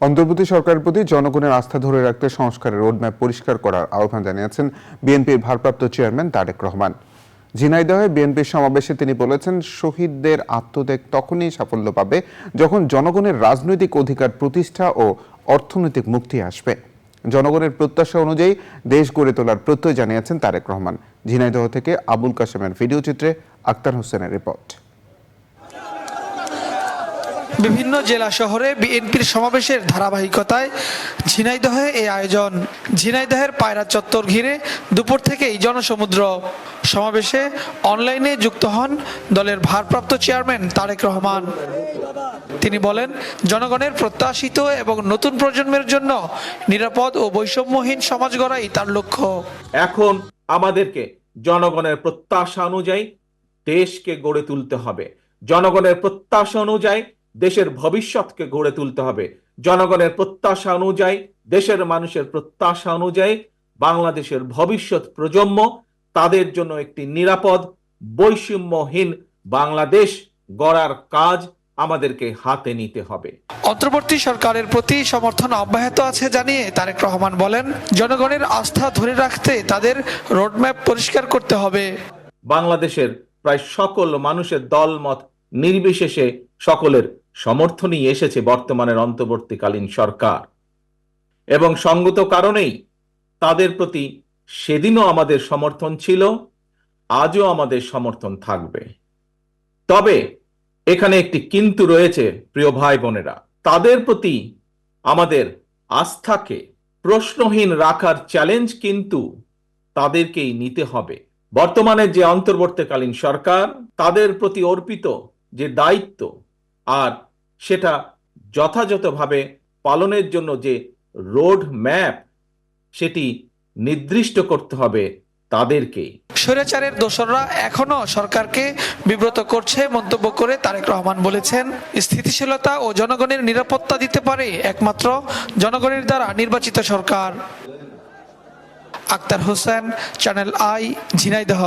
অন্তর্বর্তী সরকারের প্রতি জনগণের আস্থা ধরে রাখতে সংস্কারের রোডম্যাপ পরিষ্কার করার আহ্বান জানিয়েছেন বিএনপির ভারপ্রাপ্ত চেয়ারম্যান তারেক রহমান। ঝিনাইদহে বিএনপির সমাবেশে তিনি বলেছেন, শহীদদের আত্মত্যাগ তখনই সাফল্য পাবে যখন জনগণের রাজনৈতিক অধিকার প্রতিষ্ঠা ও অর্থনৈতিক মুক্তি আসবে। জনগণের প্রত্যাশা অনুযায়ী দেশ গড়ে তোলার প্রত্যয় জানিয়েছেন তারেক রহমান। ঝিনাইদহ থেকে আবুল কাশেমের ভিডিও চিত্রে আক্তার হোসেনের রিপোর্ট। বিভিন্ন জেলা শহরে বিএনপির সমাবেশের ধারাবাহিকতায় ঝিনাইদহে এই আয়োজন। ঝিনাইদহের পায়রা চত্বর ঘিরে দুপুর থেকেই জনসমুদ্র সমাবেশে অনলাইনে যুক্ত হন দলের ভারপ্রাপ্ত চেয়ারম্যান তারেক রহমান। তিনি বলেন, জনগণের প্রত্যাশিত এবং নতুন প্রজন্মের জন্য নিরাপদ ও বৈষম্যহীন সমাজ গড়াই তার লক্ষ্য। এখন আমাদেরকে জনগণের প্রত্যাশা অনুযায়ী দেশকে গড়ে তুলতে হবে। জনগণের প্রত্যাশা অনুযায়ী দেশের ভবিষ্যৎকে গড়ে তুলতে হবে। জনগণের প্রত্যাশা অনুযায়ী দেশের মানুষের প্রত্যাশা অনুযায়ী বাংলাদেশের ভবিষ্যৎ প্রজন্ম তাদের জন্য একটি নিরাপদ বৈষম্যহীন বাংলাদেশ গড়ার কাজ আমাদেরকে হাতে নিতে হবে। অন্তর্বর্তী সরকারের প্রতি সমর্থন অব্যাহত আছে জানিয়ে তারেক রহমান বলেন জনগণের আস্থা ধরে রাখতে তাদের রোডম্যাপ পরিষ্কার করতে হবে। বাংলাদেশের প্রায় সকল মানুষের দলমত নির্বিশেষে সকলের সমর্থনই এসেছে বর্তমানের অন্তর্বর্তীকালীন সরকার। এবং সঙ্গত কারণেই তাদের প্রতি সেদিনও আমাদের সমর্থন ছিল, আজও আমাদের সমর্থন থাকবে। তবে এখানে একটি কিন্তু রয়েছে, প্রিয় ভাই বোনেরা তাদের প্রতি আমাদের আস্থাকে প্রশ্নহীন রাখার চ্যালেঞ্জ কিন্তু তাদেরকেই নিতে হবে। বর্তমানে যে অন্তর্বর্তীকালীন সরকার, তাদের প্রতি অর্পিত যে দায়িত্ব আর সেটা যথাযথভাবে পালনের জন্য যে রোড ম্যাপ, সেটি নির্দিষ্ট করতে হবে তাদেরকে। স্বৈরাচারের দোসররা এখনও সরকারকে বিব্রত করছে, মন্তব্য করে তারেক রহমান বলেছেন, স্থিতিশীলতা ও জনগণের নিরাপত্তা দিতে পারে একমাত্র জনগণের দ্বারা নির্বাচিত সরকার। Akhtar Hossain, channel I, Jhenaidah.